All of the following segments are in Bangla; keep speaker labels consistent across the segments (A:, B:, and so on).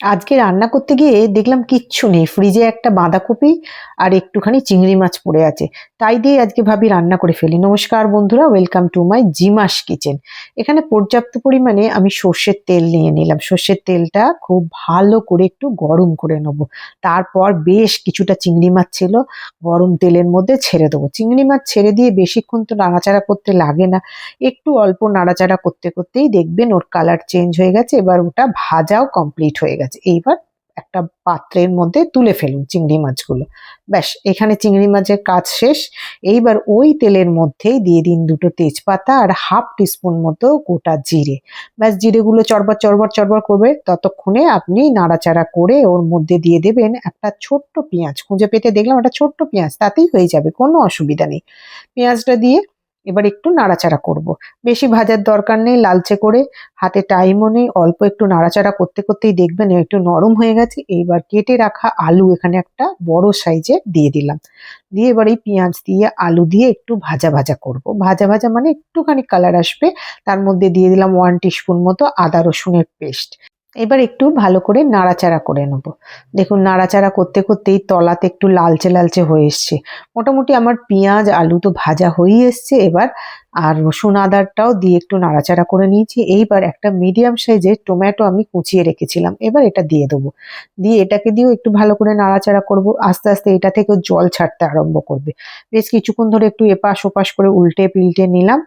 A: আজকে রান্না করতে গিয়ে দেখলাম কিচ্ছু নেই। ফ্রিজে একটা বাঁধাকপি আর একটুখানি চিংড়ি মাছ পড়ে আছে। তাই দিয়ে আজকে ভাবি রান্না করে ফেলি। নমস্কার বন্ধুরা ওয়েলকাম টু মাই জিমাস কিচেন এখানে পর্যাপ্ত পরিমাণে আমি সর্ষের তেল নিয়ে নিলাম। সর্ষের তেলটা খুব ভালো করে একটু গরম করে নেব। তারপর বেশ কিছুটা চিংড়ি মাছ ছিল, গরম তেলের মধ্যে ছেড়ে দেবো। চিংড়ি মাছ ছেড়ে দিয়ে বেশিক্ষণ তো নাড়াচাড়া করতে লাগে না। একটু অল্প নাড়াচাড়া করতে করতেই দেখবেন ওর কালার চেঞ্জ হয়ে গেছে, এবার ওটা ভাজাও কমপ্লিট হয়ে গেছে। এইবার একটা পাত্রের মধ্যে তুলে ফেলুন চিংড়ি মাছগুলো। ব্যাস, এখানে চিংড়ি মাছের কাজ শেষ। এইবার ওই তেলের মধ্যেই দিয়ে দিন দুটো তেজপাতা আর হাফ টিস্পুন মতো গোটা জিরে। ব্যাস, জিরেগুলো চরবার চরবার চরবার করবে। ততক্ষণে আপনি নাড়াচাড়া করে ওর মধ্যে দিয়ে দেবেন একটা ছোট্ট পেঁয়াজ। খুঁজে পেতে দেখলাম একটা ছোট্ট পেঁয়াজ, তাতেই হয়ে যাবে, কোনো অসুবিধা নেই। পেঁয়াজটা দিয়ে এবার একটু নাড়াচাড়া করব। বেশি ভাজার দরকার নেই, লালচে করে। হাতে টাইমও নেই, অল্প একটু নাড়াচাড়া করতে করতেই দেখবেন একটু নরম হয়ে গেছে। এইবার কেটে রাখা আলু এখানে একটা বড় সাইজের দিয়ে দিলাম। দিয়ে এবার এই পেঁয়াজ দিয়ে আলু দিয়ে একটু ভাজা ভাজা করব। ভাজা ভাজা মানে একটুখানি কালার আসবে। তার মধ্যে দিয়ে দিলাম ওয়ান টিস্পুন মতো আদা রসুনের পেস্ট এবার একটু ভালো করে নাড়াচাড়া করে নেব। দেখুন, নাড়াচাড়া করতে করতেই তলাতে একটু লালচে লালচে হয়ে এসছে। মোটামুটি আমার পেঁয়াজ, আলু তো ভাজা হয়েই এসছে এবার, আর রসুন আদারটাও দিয়ে একটু নাড়াচাড়া করে নিয়েছি। এইবার একটা মিডিয়াম সাইজের টমেটো আমি কুচিয়ে রেখেছিলাম, এবার এটা দিয়ে দেবো। দিয়ে এটাকে দিয়েও একটু ভালো করে নাড়াচাড়া করব। আস্তে আস্তে এটা থেকে জল ছাড়তে আরম্ভ করবে। বেশ কিছুক্ষণ ধরে একটু এপাশ ওপাশ করে উল্টে পিল্টে নিলাম।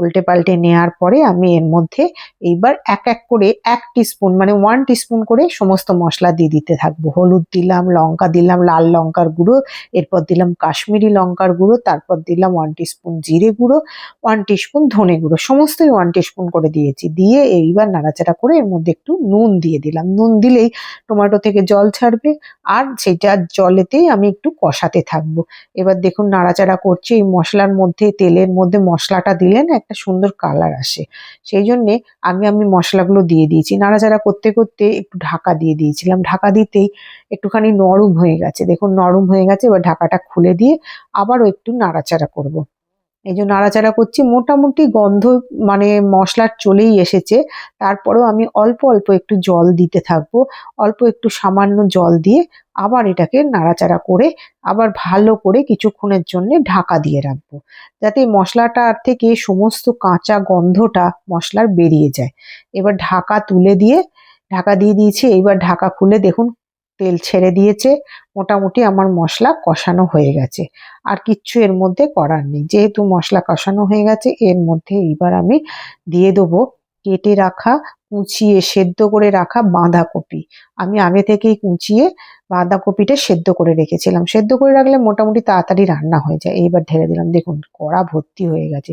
A: উল্টে পাল্টে নেওয়ার পরে আমি এর মধ্যে এইবার এক এক করে এক টিস্পুন মানে ওয়ান টিস্পুন করে সমস্ত মশলা দিয়ে দিতে থাকব। হলুদ দিলাম, লঙ্কা দিলাম, লাল লঙ্কার গুঁড়ো, এরপর দিলাম কাশ্মীরি লঙ্কার গুঁড়ো, তারপর দিলাম ওয়ান টিস্পুন জিরে গুঁড়ো ওয়ান টিস্পুন ধনে গুঁড়ো, সমস্তই ওয়ান টিস্পুন করে দিয়েছি। দিয়ে এইবার নাড়াচাড়া করে এর মধ্যে একটু নুন দিয়ে দিলাম। নুন দিলেই টমেটো থেকে জল ছাড়বে আর সেটা জলেতেই আমি একটু কষাতে থাকব। এবার দেখুন নাড়াচাড়া করছি, এই মশলার মধ্যে, তেলের মধ্যে মশলাটা দিলেন না একটা সুন্দর কালার আসে। সেই জন্যে আমি আমি মশলাগুলো দিয়ে দিয়েছি। নাড়াচাড়া করতে করতে একটু ঢাকা দিয়ে দিয়েছিলাম। ঢাকা দিতেই একটুখানি নরম হয়ে গেছে। দেখুন, নরম হয়ে গেছে। এবার ঢাকাটা খুলে দিয়ে আবারও একটু নাড়াচাড়া করব। এই যে নাড়াচাড়া করছি, মোটামুটি গন্ধ মানে মশলার চলেই এসেছে। তারপরেও আমি অল্প অল্প একটু জল দিতে থাকব। অল্প একটু সামান্য জল দিয়ে আবার এটাকে নাড়াচাড়া করে আবার ভালো করে কিছুক্ষণের জন্য ঢাকা দিয়ে রাখব। যাতে মশলাটার থেকে সমস্ত কাঁচা গন্ধটা মশলার বেরিয়ে যায়। এবার ঢাকা তুলে দিয়ে, ঢাকা দিয়ে দিয়েছি, এইবার ঢাকা খুলে দেখুন তেল ছেড়ে দিয়েছে, মোটামুটি আমার মশলা কষানো হয়ে গেছে। আর কিচ্ছু এর মধ্যে করার নেই। যেহেতু মশলা কষানো হয়ে গেছে, এর মধ্যে এইবার আমি দিয়ে দেবো কেটে রাখা কুচিয়ে সেদ্ধ করে রাখা বাঁধাকপি। আমি আগে থেকেই কুচিয়ে বাঁধাকপিটা সেদ্ধ করে রেখেছিলাম। সেদ্ধ করে রাখলে মোটামুটি তাড়াতাড়ি রান্না হয়ে যায়। এইবার ঢেলে দিলাম। দেখুন, কড়া ভর্তি হয়ে গেছে।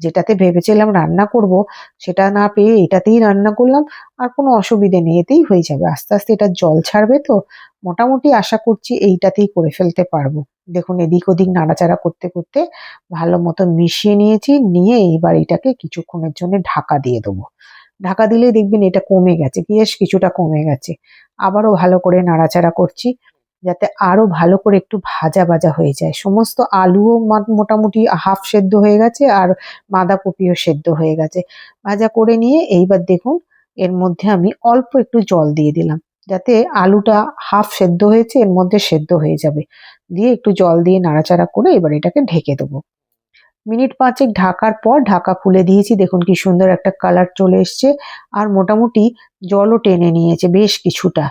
A: যেটাতে ভেবেছিলাম রান্না করব, সেটা না পেয়ে এটাতেই রান্না করলাম। আর কোনো অসুবিধে নেই, এতেই হয়ে যাবে। আস্তে আস্তে এটা জল ছাড়বে তো, মোটামুটি আশা করছি এইটাতেই করে ফেলতে পারব। দেখুন, এদিক ওদিক নাড়াচাড়া করতে করতে ভালো মতো মিশিয়ে নিয়েছি। নিয়ে এইবার এটাকে কিছুক্ষণের জন্য ঢাকা দিয়ে দেবো। ঢাকা দিলেই দেখবেন এটা কমে গেছে বেশ কিছুটা কমে গেছে। আবারও ভালো করে নাড়াচাড়া করছি, যাতে আরও ভালো করে একটু ভাজা ভাজা হয়ে যায়। সমস্ত আলুও মোটামুটি হাফ সেদ্ধ হয়ে গেছে আর বাঁধাকপিও সেদ্ধ হয়ে গেছে। ভাজা করে নিয়ে এইবার দেখুন, এর মধ্যে আমি অল্প একটু জল দিয়ে দিলাম, যাতে আলুটা হাফ সেদ্ধ হয়েছে, এর মধ্যে সেদ্ধ হয়ে যাবে। দিয়ে একটু জল দিয়ে নাড়াচাড়া করে এবার এটাকে ঢেকে দেবো। মিনিট পাঁচেক ঢাকার পর ঢাকা খুলে দিয়েছি। দেখুন কি সুন্দর একটা কালার চলে এসছে আর মোটামুটি জলও টেনে নিয়েছে বেশ কিছুটা।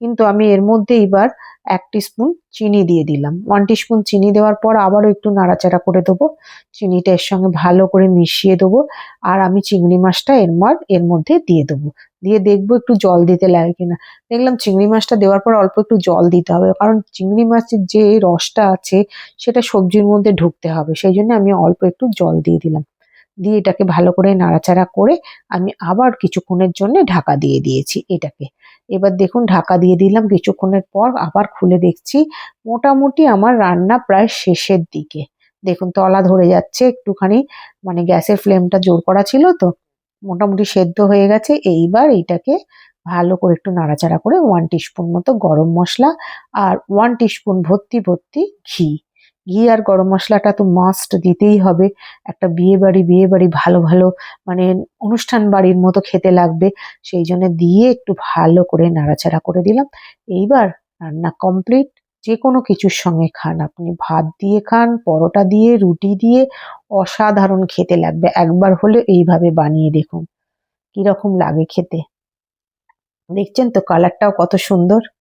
A: কিন্তু আমি এর মধ্যে এবার এক স্পুন চিনি দিয়ে দিলাম। ওয়ান স্পুন চিনি দেওয়ার পর আবারও একটু নাড়াচাড়া করে দেবো। চিনিটা এর সঙ্গে ভালো করে মিশিয়ে দেবো। আর আমি চিংড়ি মাছটা এর মার এর মধ্যে দিয়ে দেবো। দিয়ে দেখব একটু জল দিতে লাগে কিনা। দেখলাম চিংড়ি মাছটা দেওয়ার পর অল্প একটু জল দিতে হবে। কারণ চিংড়ি মাছের যে রসটা আছে, সেটা সবজির মধ্যে ঢুকতে হবে। সেই জন্য আমি অল্প একটু জল দিয়ে দিলাম। দিয়ে এটাকে ভালো করে নাড়াচাড়া করে আমি আবার কিছুক্ষণের জন্য ঢাকা দিয়ে দিয়েছি এটাকে। এবার দেখুন ঢাকা দিয়ে দিলাম, কিছুক্ষণের পর আবার খুলে দেখছি মোটামুটি আমার রান্না প্রায় শেষের দিকে। দেখুন তলা ধরে যাচ্ছে, একটুখানি মানে গ্যাসের ফ্লেমটা জোর করা ছিল তো, মোটামুটি সেদ্ধ হয়ে গেছে। এইবার এইটাকে ভালো করে একটু নাড়াচাড়া করে ওয়ান টিস্পুন মতো গরম মশলা আর ওয়ান টিস্পুন ভর্তি ভর্তি ঘি। ঘি আর গরম মশলাটা তো মাস্ট দিতেই হবে। একটা বিয়ে বাড়ি বিয়ে বাড়ি ভালো ভালো মানে অনুষ্ঠান বাড়ির মতো খেতে লাগবে। সেই জন্য দিয়ে একটু ভালো করে নাড়াচাড়া করে দিলাম। এইবার রান্না কমপ্লিট যে কোনো কিছুর সঙ্গে খান। আপনি ভাত দিয়ে খান, পরোটা দিয়ে, রুটি দিয়ে, অসাধারণ খেতে লাগবে। একবার হলে এইভাবে বানিয়ে দেখুন। কীরকম লাগে খেতে। দেখছেন তো কালারটাও কত সুন্দর।